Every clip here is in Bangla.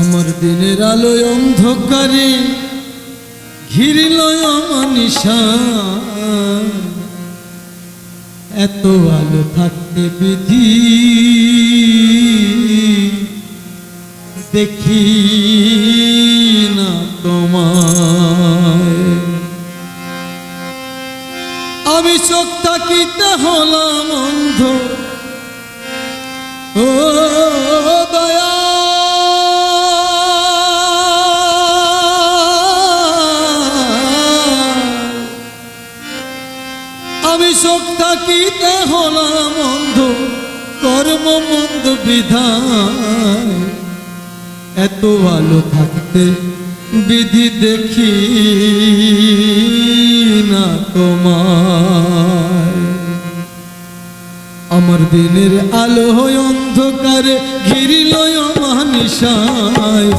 আমার দিনের আলোয় অন্ধকারে ঘিরিল অমানিসা এত আলো থাকতে বিধি, দেখি না তোমায়। আমি চোখ থাকিতে হলাম অন্ধ। ও আমি চোখ থাকিতে হলাম অন্ধ কর্ম মন্দ বিধান। এত ভালো থাকতে বিধি দেখি না তোমায়। আমার দিনের আলো হয় অন্ধকারে, ঘিরিল মানিসায়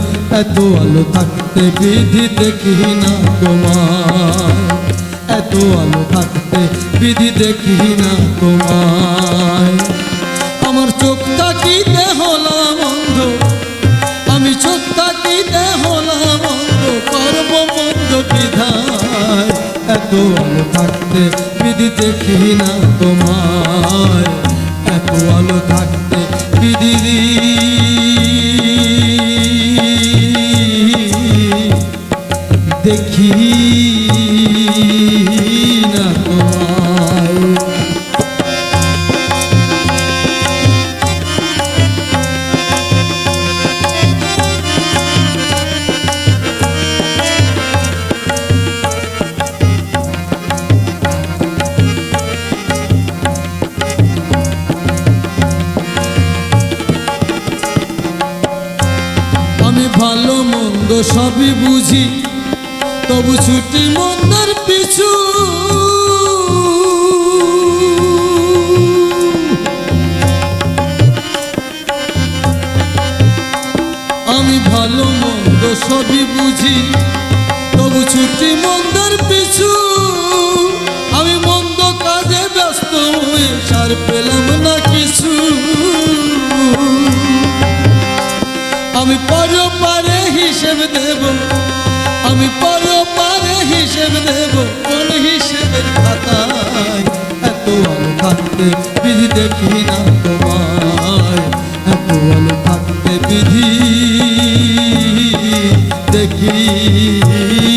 এত আলো থাকতে বিধি দেখি না তোমায়। এত আলো থাকতে বিধি দেখি না তোমায়। আমার চোখ তাকিতে হলাম অন্ধ আমি চোখ তাকিতে হলাম অন্ধ কর্ম মন্দ বিধায়। এত আলো থাকতে বিধি দেখি না তোমায়। এত আলো থাকতে বিধি দেখি মন্দ সবই বুঝি, তবু ছুটি মন্দার পিছু। আমি ভালো মন্দ সবই বুঝি, তবু ছুটি মন্দার পিছু। আমি মন্দ কাজে ব্যস্ত হয়ে সার পেলাম না কিছু। আমি পর পারে হিসেব দেব। আমি পর পারে হিসেব দেব। কোন হিসেবের খাতায় এত আলো থাকতে বিধি দেখি না তোমায়। এত আলো থাকতে বিধি দেখি।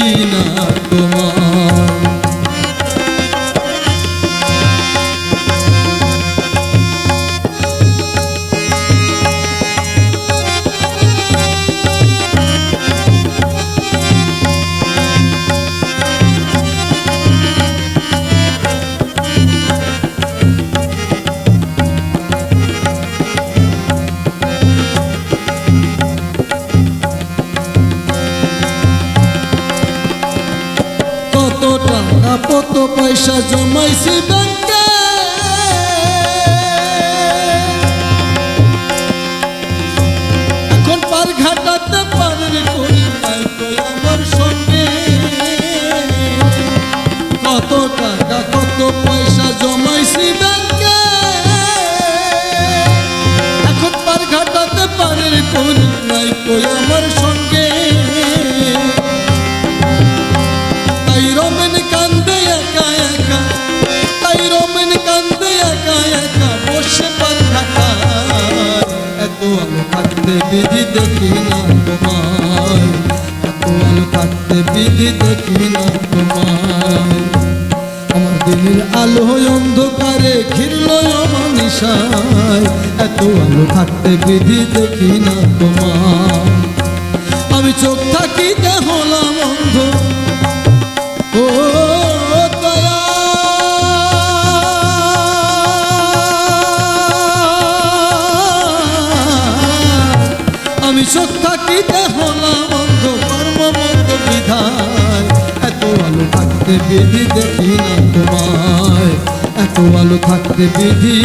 কত টাকা কত পয়সা জমাইছি ব্যাংকে? এখন পার ঘাটাতে আলো বিধি দেখি না তোমায় এত কাটতে বিধি দেখি না তোমায় আমার দিনের আলো অন্ধকারে ঘিরল আমার নিশায় এত আলো থাকতে বিধি দেখি না তোমায় আমি চোখ থাকিতে হলাম চোখ থাকিতে মন্দ বিধায় এত আলো থাকতে বিধি দেখি না তোমায়। এত আলো থাকতে বিধি